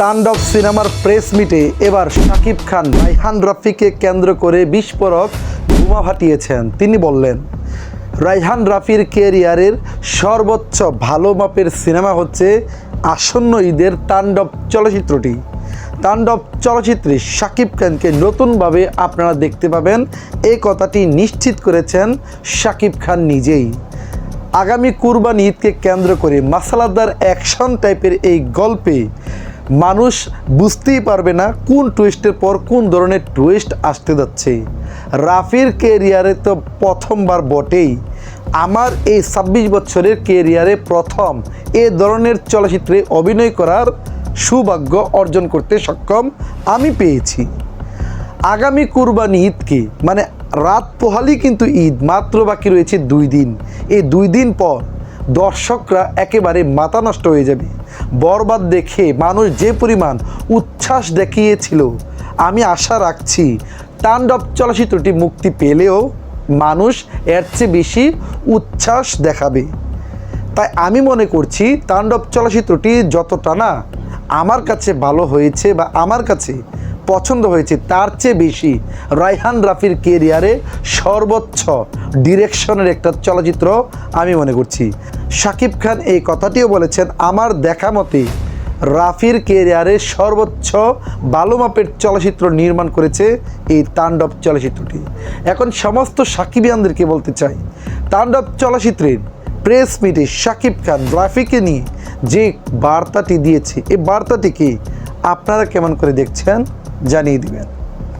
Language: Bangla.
তাণ্ডব সিনেমার প্রেস মিটে এবার শাকিব খান, রাইহান রাফিকে কেন্দ্র করে বিস্ফোরক বোমা ফাটিয়েছেন। তিনি বললেন, রাইহান রাফির কেরিয়ারের সর্বোচ্চ ভালো মাপের সিনেমা হচ্ছে আসন্ন ঈদের তাণ্ডব চলচ্চিত্রটি। তাণ্ডব চলচ্চিত্রে শাকিব খানকে নতুনভাবে আপনারা দেখতে পাবেন। এই কথাটি নিশ্চিত করেছেন শাকিব খান নিজেই। আগামী কুরবানি ঈদকে কেন্দ্র করে মাসালাদার অ্যাকশন টাইপের এই গল্পে মানুষ বুঝতেই পারবে না কোন টুইস্টের পর কোন ধরনের টুইস্ট আসতে যাচ্ছে। রাফির কেরিয়ারে তো প্রথমবার বটেই। আমার এই ছাব্বিশ বছরের কেরিয়ারে প্রথম এ ধরনের চলচ্চিত্রে অভিনয় করার সৌভাগ্য অর্জন করতে সক্ষম আমি পেয়েছি। আগামী কুরবানি ঈদকে মানে রাত পোহালি কিন্তু ঈদ মাত্র বাকি রয়েছে দুই দিন। এই দুই দিন পর দর্শকরা একেবারে মাথা নষ্ট হয়ে যাবে। বরবাদ দেখে মানুষ যে পরিমাণ উচ্ছ্বাস দেখিয়েছিল, আমি আশা রাখছি তাণ্ডব চলচ্চিত্রটি মুক্তি পেলেও মানুষ এর চেয়ে বেশি উচ্ছ্বাস দেখাবে। তাই আমি মনে করছি তাণ্ডব চলচ্চিত্রটি যতটা না আমার কাছে ভালো হয়েছে বা আমার কাছে পছন্দ হয়েছে, তার চেয়ে বেশি রায়হান রাফির কেরিয়ারে সর্বোচ্চ ডিরেকশনের একটা চলচ্চিত্র আমি মনে করছি। শাকিব খান এই কথাটিও বলেছেন, আমার দেখা মতে রাফির কেরিয়ারে সর্বোচ্চ ভালো মাপের চলচ্চিত্র নির্মাণ করেছে এই তাণ্ডব চলচ্চিত্রটি। এখন সমস্ত সাকিবিয়ানদেরকে বলতে চাই, তাণ্ডব চলচ্চিত্রের প্রেস মিটে শাকিব খান রাফিকে নিয়ে যে বার্তাটি দিয়েছে, এই বার্তাটিকে আপনারা কেমন করে দেখছেন জানিয়ে দিবেন।